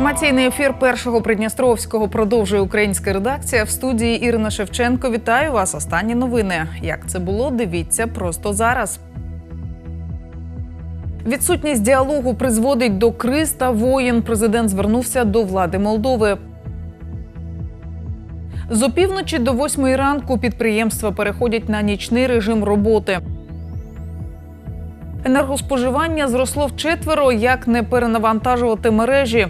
Інформаційний ефір першого Придністровського продовжує українська редакція. В студії Ірина Шевченко. Вітаю вас. Останні новини. Як це було? Дивіться просто зараз. Відсутність діалогу призводить до криз та воєн. Президент звернувся до влади Молдови. З опівночі до восьмої ранку підприємства переходять на нічний режим роботи. Енергоспоживання зросло вчетверо, як не перенавантажувати мережі.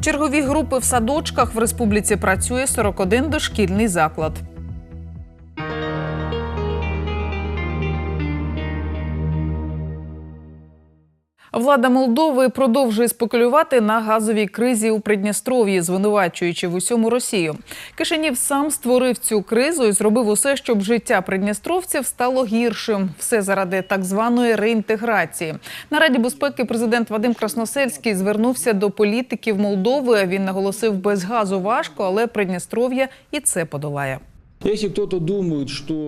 Чергові групи в садочках в республіці працює 41 дошкільний заклад. Влада Молдови продовжує спекулювати на газовій кризі у Придністров'ї, звинувачуючи в усьому Росію. Кишинів сам створив цю кризу і зробив усе, щоб життя придністровців стало гіршим. Все заради так званої реінтеграції. На Раді безпеки президент Вадим Красносельський звернувся до політиків Молдови. Він наголосив, без газу важко, але Придністров'я і це подолає.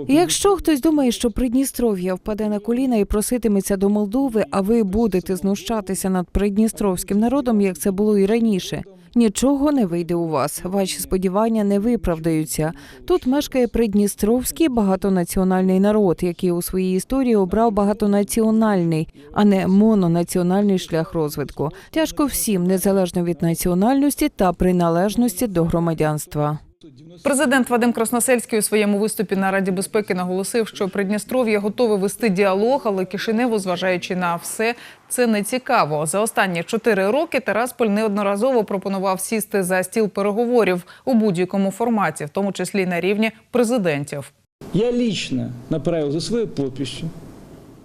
Якщо хтось думає, що Придністров'я впаде на коліна і проситиметься до Молдови, а ви будете знущатися над придністровським народом, як це було і раніше. Нічого не вийде у вас. Ваші сподівання не виправдаються. Тут мешкає придністровський багатонаціональний народ, який у своїй історії обрав багатонаціональний, а не мононаціональний шлях розвитку. Тяжко всім, незалежно від національності та приналежності до громадянства. Президент Вадим Красносельський у своєму виступі на Раді безпеки наголосив, що Придністров'я готове вести діалог, але Кишиневу, зважаючи на все, це не цікаво. За останні чотири роки Тарасполь неодноразово пропонував сісти за стіл переговорів у будь-якому форматі, в тому числі на рівні президентів. Я лично направил за своей подписью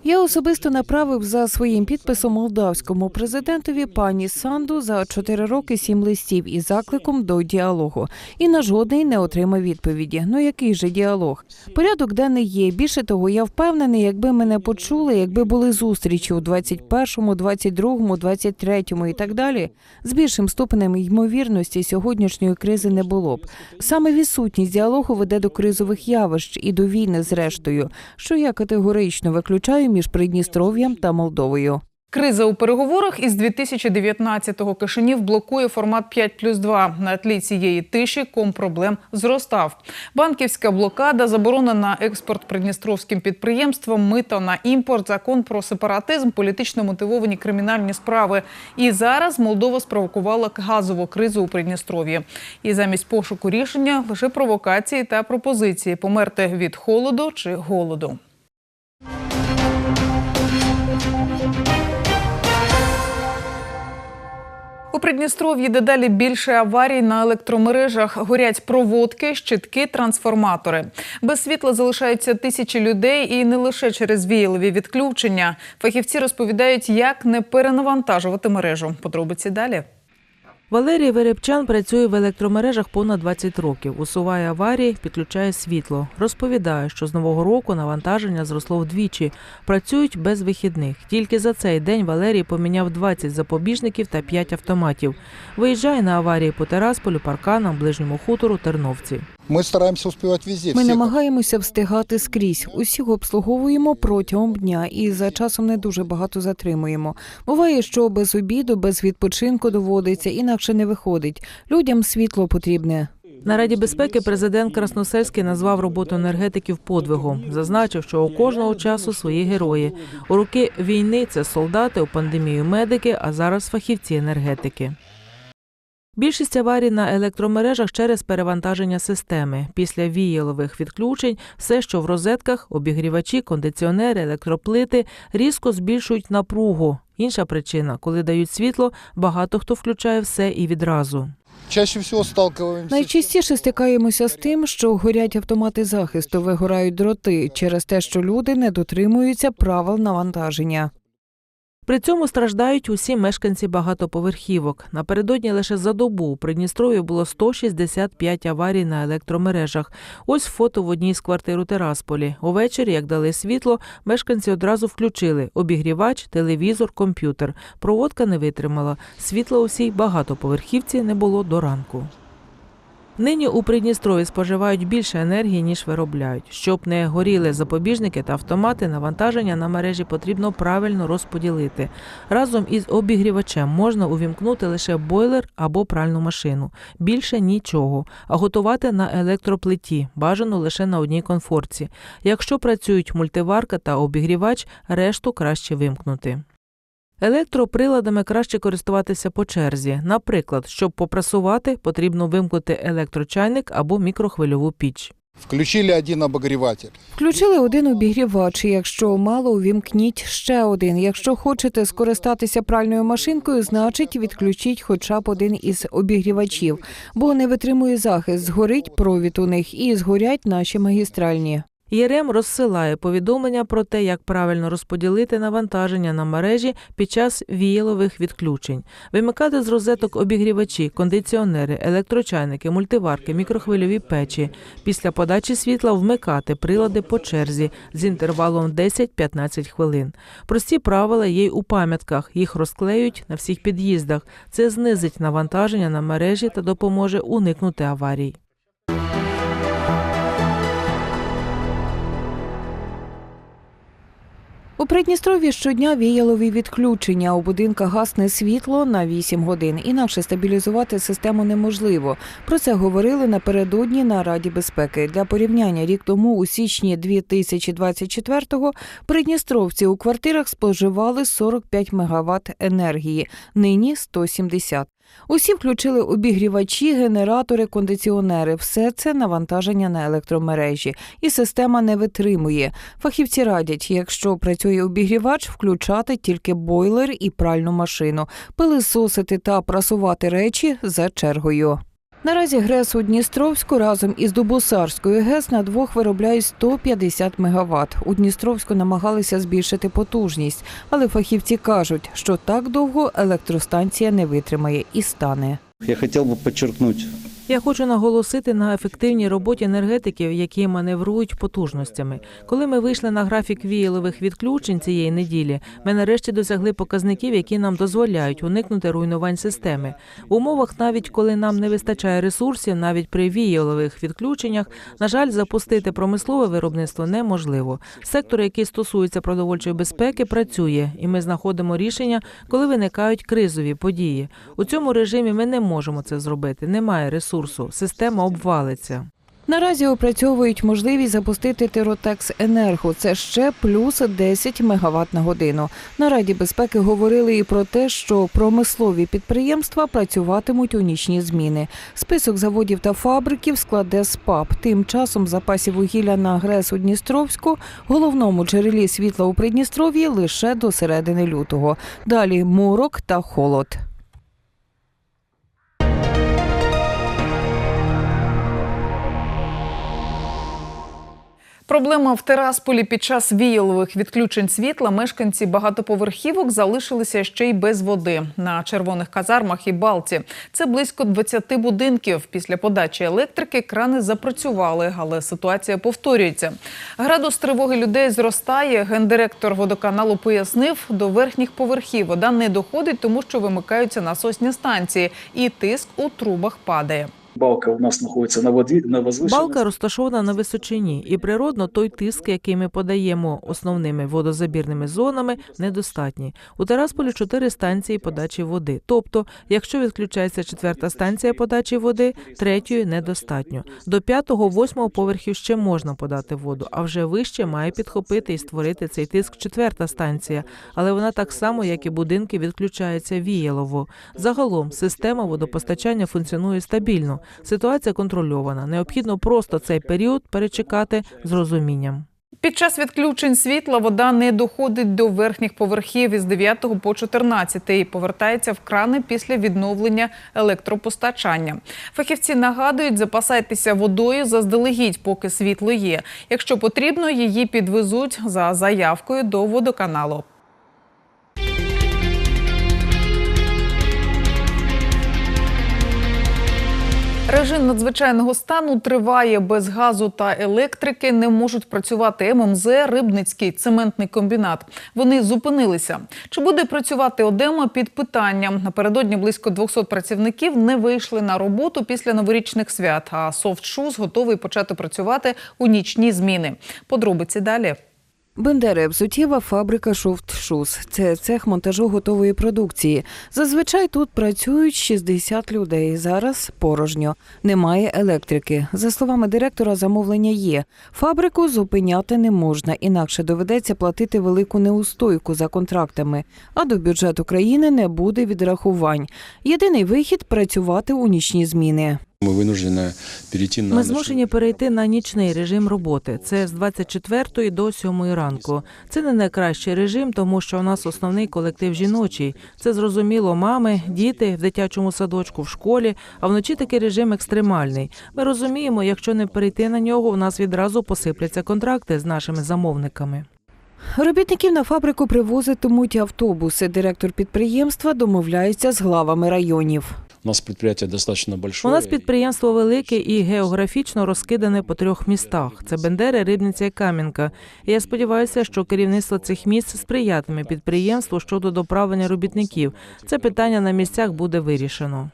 Я особисто направив за своїм підписом молдавському президентові пані Санду за 4 роки сім листів із закликом до діалогу. І на жодний не отримав відповіді. Ну який же діалог? Порядок денний є. Більше того, я впевнений, якби мене почули, якби були зустрічі у 21-му, 22-му, 23-му і так далі. З більшим ступенем ймовірності сьогоднішньої кризи не було б. Саме відсутність діалогу веде до кризових явищ і до війни зрештою, що я категорично виключаю між Придністров'ям та Молдовою. Криза у переговорах із 2019-го Кишинів блокує формат 5 плюс 2. На тлі цієї тиші ком проблем зростав. Банківська блокада, заборона на експорт придністровським підприємствам, мито на імпорт, закон про сепаратизм, політично мотивовані кримінальні справи. І зараз Молдова спровокувала газову кризу у Придністров'ї. І замість пошуку рішення лише провокації та пропозиції померти від холоду чи голоду. У Придністров'ї дедалі більше аварій на електромережах. Горять проводки, щитки, трансформатори. Без світла залишаються тисячі людей і не лише через віялові відключення. Фахівці розповідають, як не перенавантажувати мережу. Подробиці далі. Валерій Веребчан працює в електромережах понад 20 років. Усуває аварії, підключає світло. Розповідає, що з нового року навантаження зросло вдвічі. Працюють без вихідних. Тільки за цей день Валерій поміняв 20 запобіжників та 5 автоматів. Виїжджає на аварії по Терасполю, парканам, ближньому хутору, Терновці. Мы стараемся успевать везде. Ми намагаємося встигати скрізь. Усіх обслуговуємо протягом дня і за часом не дуже багато затримуємо. Буває, що без обіду, без відпочинку доводиться, інакше не виходить. Людям світло потрібне. На Раді безпеки президент Красносельський назвав роботу енергетиків подвигом. Зазначив, що у кожного часу свої герої. У роки війни це солдати, у пандемію медики, а зараз фахівці енергетики. Більшість аварій на електромережах через перевантаження системи. Після віялових відключень все, що в розетках, обігрівачі, кондиціонери, електроплити, різко збільшують напругу. Інша причина, коли дають світло, багато хто включає все і відразу. Чаще всего сталкиваемся. Найчастіше стикаємося з тим, що горять автомати захисту, вигорають дроти через те, що люди не дотримуються правил навантаження. При цьому страждають усі мешканці багатоповерхівок. Напередодні лише за добу у Придністров'ї було 165 аварій на електромережах. Ось фото в одній з квартир у Терасполі. Увечері, як дали світло, мешканці одразу включили обігрівач, телевізор, комп'ютер. Проводка не витримала. Світла у всій багатоповерхівці не було до ранку. Нині у Придністрові споживають більше енергії, ніж виробляють. Щоб не горіли запобіжники та автомати, навантаження на мережі потрібно правильно розподілити. Разом із обігрівачем можна увімкнути лише бойлер або пральну машину. Більше нічого. А готувати на електроплиті бажано лише на одній конфорці. Якщо працюють мультиварка та обігрівач, решту краще вимкнути. Електроприладами краще користуватися по черзі. Наприклад, щоб попрасувати, потрібно вимкнути електрочайник або мікрохвильову піч. Включили один обогреватель. Включили один обігрівач. Якщо мало, увімкніть ще один. Якщо хочете скористатися пральною машинкою, значить відключіть хоча б один із обігрівачів, бо не витримує захист. Згорить провід у них і згорять наші магістральні. ЄРЕМ розсилає повідомлення про те, як правильно розподілити навантаження на мережі під час віялових відключень, вимикати з розеток обігрівачі, кондиціонери, електрочайники, мультиварки, мікрохвильові печі. Після подачі світла вмикати прилади по черзі з інтервалом 10-15 хвилин. Прості правила є й у пам'ятках. Їх розклеють на всіх під'їздах. Це знизить навантаження на мережі та допоможе уникнути аварій. У Придністров'ї щодня віялові відключення. У будинках гасне світло на 8 годин. Інакше стабілізувати систему неможливо. Про це говорили напередодні на Раді безпеки. Для порівняння рік тому, у січні 2024-го, придністровці у квартирах споживали 45 мегаватт енергії. Нині 170. Усі включили обігрівачі, генератори, кондиціонери. Все це навантаження на електромережі, і система не витримує. Фахівці радять, якщо працює обігрівач, включати тільки бойлер і пральну машину, пилисосити та прасувати речі за чергою. Наразі ГРЕС у Дністровську разом із Дубосарською ГЕС на двох виробляють 150 мегаватт. У Дністровську намагалися збільшити потужність, але фахівці кажуть, що так довго електростанція не витримає і стане. Я хотів би подчеркнуть, Я хочу наголосити на ефективній роботі енергетиків, які маневрують потужностями. Коли ми вийшли на графік віялових відключень цієї неділі, ми нарешті досягли показників, які нам дозволяють уникнути руйнувань системи. В умовах, навіть коли нам не вистачає ресурсів, навіть при віялових відключеннях, на жаль, запустити промислове виробництво неможливо. Сектор, який стосується продовольчої безпеки, працює, і ми знаходимо рішення, коли виникають кризові події. У цьому режимі ми не можемо це зробити. Немає ресурсу. Система обвалиться. Наразі опрацьовують можливість запустити Тиротекс Енерго. Це ще плюс 10 мегаватт на годину. На Раді безпеки говорили і про те, що промислові підприємства працюватимуть у нічні зміни. Список заводів та фабриків складе СПАП. Тим часом запасів вугілля на ГРЕС у Дністровську, головному джерелі світла у Придністров'ї, лише до середини лютого. Далі морок та холод. Проблема в Терасполі під час віялових відключень світла мешканці багатоповерхівок залишилися ще й без води на червоних казармах і Балті. Це близько 20 будинків. Після подачі електрики крани запрацювали, але ситуація повторюється. Градус тривоги людей зростає. Гендиректор водоканалу пояснив, до верхніх поверхів вода не доходить, тому що вимикаються насосні станції, і тиск у трубах падає. Балка у нас знаходиться на воді на возвишеності. Балка розташована на височині, і природно той тиск, який ми подаємо основними водозабірними зонами, недостатній. У Терасполі чотири станції подачі води. Тобто, якщо відключається четверта станція подачі води, третьої недостатньо. До п'ятого, восьмого поверхів ще можна подати воду, а вже вище має підхопити і створити цей тиск четверта станція. Але вона так само, як і будинки, відключається віялово. Загалом система водопостачання функціонує стабільно. Ситуація контрольована. Необхідно просто цей період перечекати з розумінням. Під час відключень світла вода не доходить до верхніх поверхів із 9 по 14 і повертається в крани після відновлення електропостачання. Фахівці нагадують, запасайтеся водою заздалегідь, поки світло є. Якщо потрібно, її підвезуть за заявкою до водоканалу. Режим надзвичайного стану триває без газу та електрики. Не можуть працювати ММЗ, Рибницький цементний комбінат. Вони зупинилися. Чи буде працювати Одема під питанням? Напередодні близько 200 працівників не вийшли на роботу після новорічних свят. А софтшуз готовий почати працювати у нічні зміни. Подробиці далі. Бендери взуттєва фабрика «Шофтшуз». Це цех монтажу готової продукції. Зазвичай тут працюють 60 людей. Зараз порожньо. Немає електрики. За словами директора, замовлення є. Фабрику зупиняти не можна, інакше доведеться платити велику неустойку за контрактами. А до бюджету країни не буде відрахувань. Єдиний вихід працювати у нічні зміни. Мы вынуждены перейти на Ми ночной- змушені перейти на нічний режим роботи. Це з 24 до 7 ранку. Це не найкращий режим, тому що у нас основний колектив жіночий. Це зрозуміло, мами, діти в дитячому садочку, в школі. А вночі такий режим екстремальний. Ми розуміємо, якщо не перейти на нього, у нас відразу посипляться контракти з нашими замовниками. Робітників на фабрику привозитимуть автобуси. Директор підприємства домовляється з главами районів. У нас підприємство достаточно большое. У нас підприємство велике і географічно розкидане по трьох містах: це Бендери, Рибниця і Кам'янка. Я сподіваюся, що керівництво цих міст сприятиме підприємству щодо доправлення робітників. Це питання на місцях буде вирішено.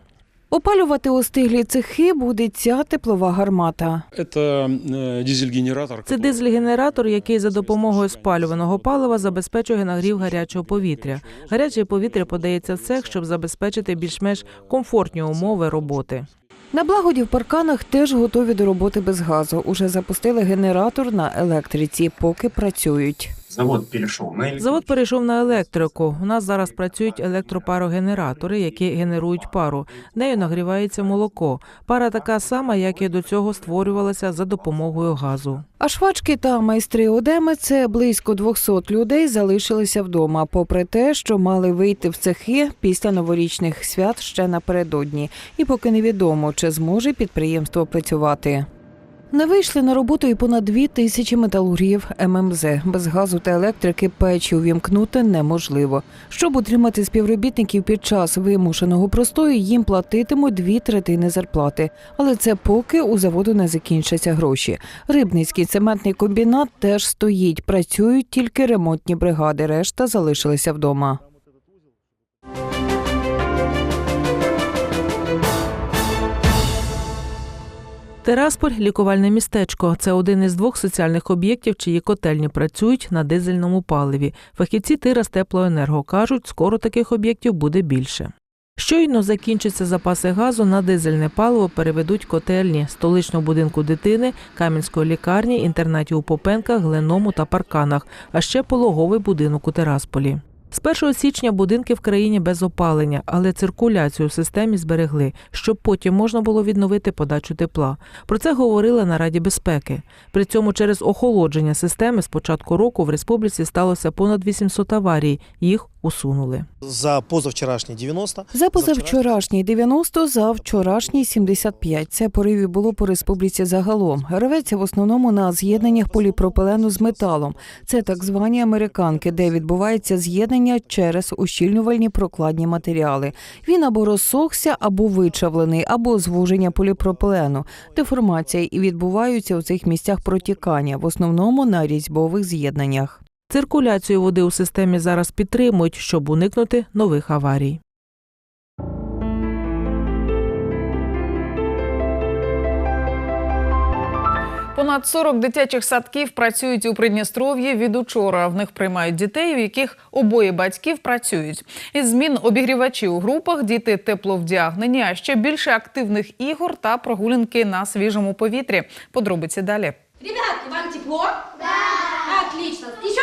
Опалювати остиглі цехи буде ця теплова гармата. Это э, дизель-генератор. Це который- дизель-генератор, який за допомогою спалюваного палива забезпечує нагрів гарячого повітря. Гаряче повітря подається в цех, щоб забезпечити більш-менш комфортні умови роботи. На благоді в парканах теж готові до роботи без газу. Уже запустили генератор на електриці, поки працюють. Завод перешел на электрику. Завод перейшов на електрику. У нас зараз працюють електропарогенератори, які генерують пару. Нею нагрівається молоко. Пара така сама, як і до цього створювалася за допомогою газу. А швачки та майстри Одеми це близько 200 людей залишилися вдома, попри те, що мали вийти в цехи після новорічних свят ще напередодні. І поки невідомо, чи зможе підприємство працювати. Не вийшли на роботу і понад дві тисячі металургів ММЗ. Без газу та електрики печі увімкнути неможливо. Щоб утримати співробітників під час вимушеного простою, їм платитимуть дві третини зарплати. Але це поки у заводу не закінчаться гроші. Рибницький цементний комбінат теж стоїть. Працюють тільки ремонтні бригади. Решта залишилися вдома. Терасполь лікувальне містечко. Це один із двох соціальних об'єктів, чиї котельні працюють на дизельному паливі. Фахівці Тира з теплоенерго кажуть, скоро таких об'єктів буде більше. Щойно закінчаться запаси газу на дизельне паливо переведуть котельні столичного будинку дитини, Кам'янської лікарні, інтернатів у Попенках, Гленому та Парканах, а ще пологовий будинок у Терасполі. З 1 січня будинки в країні без опалення, але циркуляцію в системі зберегли, щоб потім можна було відновити подачу тепла. Про це говорили на Раді безпеки. При цьому через охолодження системи з початку року в республіці сталося понад 800 аварій. Їх усунули. За позавчорашні 90. За позавчорашній 90, за вчорашній 75. Це поривів було по республіці загалом. Рветься в основному на з'єднаннях поліпропилену з металом. Це так звані американки, де відбувається з'єднання через ущільнювальні прокладні матеріали. Він або розсохся, або вичавлений, або звуження поліпропилену. Деформація і відбуваються у цих місцях протікання, в основному на різьбових з'єднаннях. Циркуляцію води у системі зараз підтримують, щоб уникнути нових аварій. Понад 40 дитячих садків працюють у Придністров'ї від учора. В них приймають дітей, у яких обоє батьків працюють. Із змін обігрівачі у групах, діти тепловдягнені, а ще більше активних ігор та прогулянки на свіжому повітрі. Подробиці далі. Ребятки, вам тепло? Да. Отлично. Играем?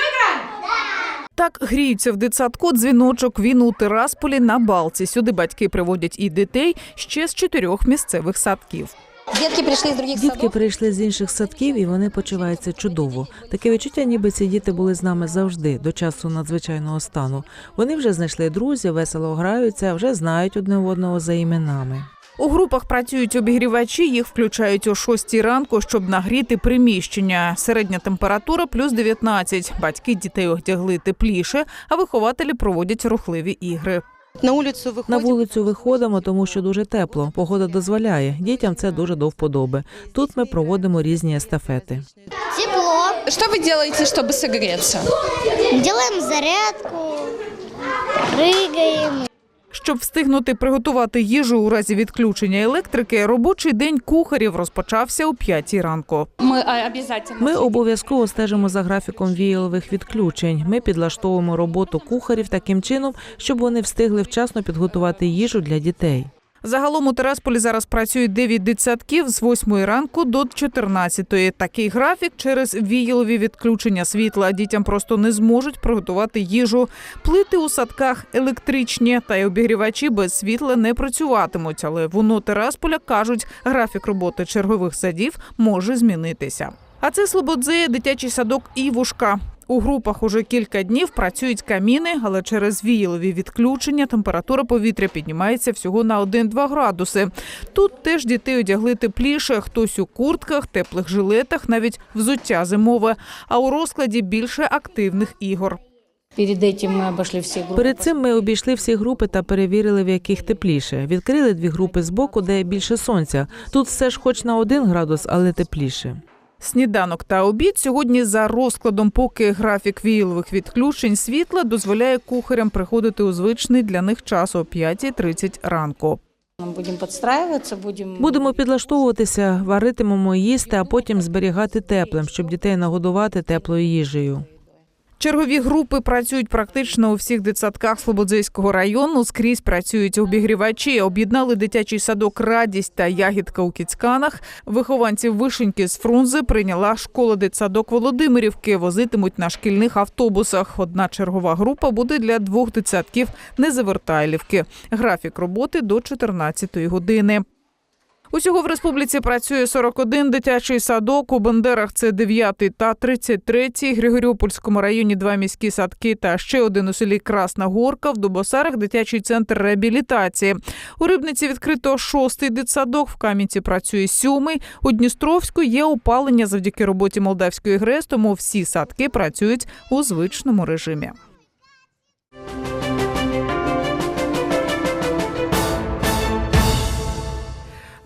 Так гріються в дитсадку дзвіночок. Він у Тирасполі на Балці. Сюди батьки приводять і дітей ще з чотирьох місцевих садків. Детки пришли из других Дітки прийшли з інших садків і вони почуваються чудово. Таке відчуття, ніби ці діти були з нами завжди, до часу надзвичайного стану. Вони вже знайшли друзів, весело граються, вже знають одне одного за іменами. У групах працюють обігрівачі, їх включають о 6 ранку, щоб нагріти приміщення. Середня температура плюс 19. Батьки дітей одягли тепліше, а вихователі проводять рухливі ігри. На вулицю На вулицю виходимо, тому що дуже тепло. Погода дозволяє. Дітям це дуже до вподоби. Тут ми проводимо різні естафети. Тепло. Що ви робите, щоб согреться? Делаем зарядку. Прыгаем. Щоб встигнути приготувати їжу у разі відключення електрики, робочий день кухарів розпочався о 5 ранку. Ми обов'язково стежимо за графіком віялових відключень. Ми підлаштовуємо роботу кухарів таким чином, щоб вони встигли вчасно підготувати їжу для дітей. Загалом у Терасполі зараз працюють 9 дитсадків з 8 ранку до 14. Такий графік через віялові відключення світла. Дітям просто не зможуть приготувати їжу. Плити у садках електричні, та й обігрівачі без світла не працюватимуть. Але в УНО Терасполя кажуть, графік роботи чергових садів може змінитися. А це Слободзея, дитячий садок Івушка. У групах уже кілька днів працюють каміни, але через віялові відключення температура повітря піднімається всього на 1-2 градуси. Тут теж дітей одягли тепліше, хтось у куртках, теплих жилетах, навіть взуття зимове. А у розкладі більше активних ігор. Перед этим мы обошли все группы. Перед цим ми обійшли всі групи та перевірили, в яких тепліше. Відкрили дві групи збоку, де більше сонця. Тут все ж хоч на один градус, але тепліше. Сніданок та обід сьогодні за розкладом, поки графік віялових відключень світла дозволяє кухарям приходити у звичний для них час о 5.30 ранку. Мы будем подстраиваться, будем... Будемо підлаштовуватися, варитимемо їсти, а потім зберігати теплим, щоб дітей нагодувати теплою їжею. Чергові групи працюють практично у всіх дитсадках Слободзейського району. Скрізь працюють обігрівачі. Об'єднали дитячий садок Радість та Ягідка у Кіцьканах. Вихованців вишеньки з Фрунзи прийняла школа дитсадок Володимирівки. Возитимуть на шкільних автобусах. Одна чергова група буде для двох дитсадків Незавертайлівки. Графік роботи до 14 години. Усього в республіці працює 41 дитячий садок. У Бандерах це 9 та 33. Григоріопольському районі два міські садки та ще один у селі Красна Горка. В Дубосарах дитячий центр реабілітації. У Рибниці відкрито шостий дитсадок. В Кам'янці працює сьомий. У Дністровську є опалення завдяки роботі молдавської ГРЕС, тому всі садки працюють у звичному режимі.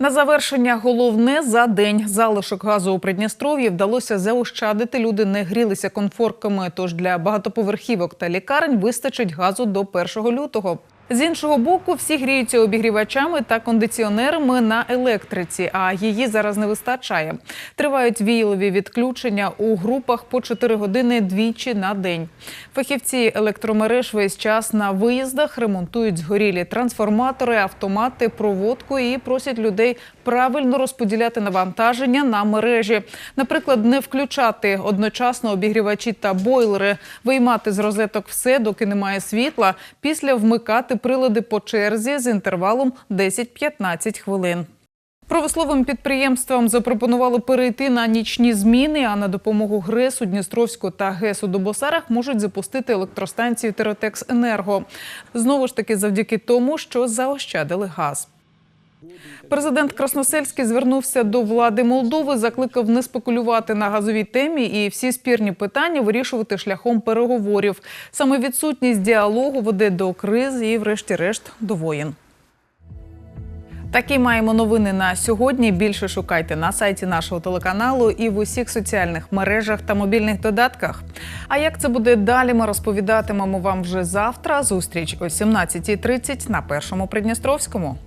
На завершення головне за день залишок газу у Придністров'ї вдалося заощадити. Люди не грілися конфорками. Тож для багатоповерхівок та лікарень вистачить газу до 1 лютого. З іншого боку, всі гріються обігрівачами та кондиціонерами на електриці, а її зараз не вистачає. Тривають віялові відключення у групах по 4 години двічі на день. Фахівці електромереж весь час на виїздах ремонтують згорілі трансформатори, автомати, проводку і просять людей правильно розподіляти навантаження на мережі. Наприклад, не включати одночасно обігрівачі та бойлери, виймати з розеток все, доки немає світла, після вмикати прилади по черзі з інтервалом 10-15 хвилин. Промисловим підприємствам запропонували перейти на нічні зміни, а на допомогу ГРЕСу, Дністровську та ГЕСу Добосарах можуть запустити електростанцію Теротекс Енерго. Знову ж таки, завдяки тому, що заощадили газ. Президент Красносельський звернувся до влади Молдови, закликав не спекулювати на газовій темі і всі спірні питання вирішувати шляхом переговорів. Саме відсутність діалогу веде до криз і, врешті-решт, до воєн. Такі маємо новини на сьогодні. Більше шукайте на сайті нашого телеканалу і в усіх соціальних мережах та мобільних додатках. А як це буде далі? Ми розповідатимемо вам вже завтра. Зустріч о 17.30 на першому Придністровському.